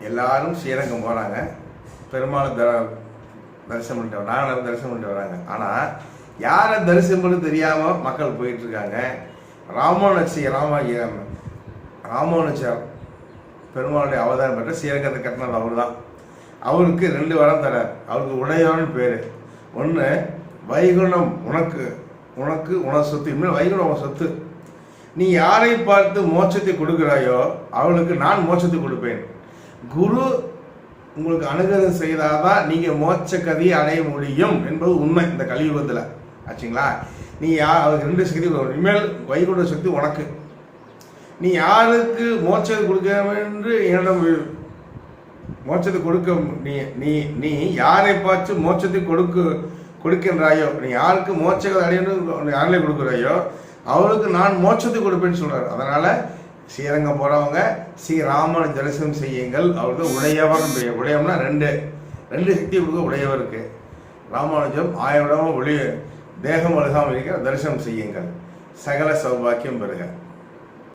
எல்லாரும் ஸ்ரீரங்கம் போகிறாங்க பெருமாள் த தரிசனம் பண்ணிட்டு வர- நாங்களும் தரிசனம் பண்ணிட்டு வராங்க. ஆனால் யாரை தரிசனம் பண்ண தெரியாமல் மக்கள் போயிட்டுருக்காங்க. ராமானுச்சி ராம ராமானுச்சர் பெருமாளுடைய அவதாரம் பெற்ற ஸ்ரீரங்கத்தை கட்டினது அவர் தான் அவருக்கு ரெண்டு வரம் தரார். அவருக்கு உடையவன் பேர். ஒன்று வைகுணம் உனக்கு உனக்கு உன சொத்து. இனிமேல் வைகுணம் உன் சொத்து. நீ யாரை பார்த்து மோட்சத்தை கொடுக்குறாயோ அவளுக்கு நான் மோட்சத்தை கொடுப்பேன். குரு உங்களுக்கு அனுகிரகம் செய்தாதான் நீங்க மோட்ச கதியை அடைய முடியும் என்பது உண்மை இந்த கலியுகத்தில். ஆச்சுங்களா? நீ யா அவருக்கு ரெண்டு சக்தி இனிமேல் வைகுண்ட சக்தி உனக்கு. நீ யாருக்கு மோட்சத்தை கொடுக்க என்று என்னிடம் மோட்சத்தை கொடுக்க நீ நீ நீ யாரை பார்த்து மோட்சத்தை கொடுக்க கொடுக்கின்றாயோ நீ யாருக்கு மோட்சத்தை அடையணும் யாரிலே கொடுக்குறாயோ அவளுக்கு நான் மோட்சத்தை கொடுப்பேன்னு சொல்றாரு. அதனால ஸ்ரீரங்கம் போகிறவங்க ஸ்ரீராமன் தரிசனம் செய்யுங்கள். அவருக்கு உடையவர் உடையம்னா உடையவனா ரெண்டு. ரெண்டு சக்தி கொடுக்க உடையவருக்கு ராமானுஜம் ஆயிரம் ஒளி தேகம் அழுகாமல் இருக்கிற தரிசனம் செய்யுங்கள். சகல சௌபாக்கியம் பெறுக.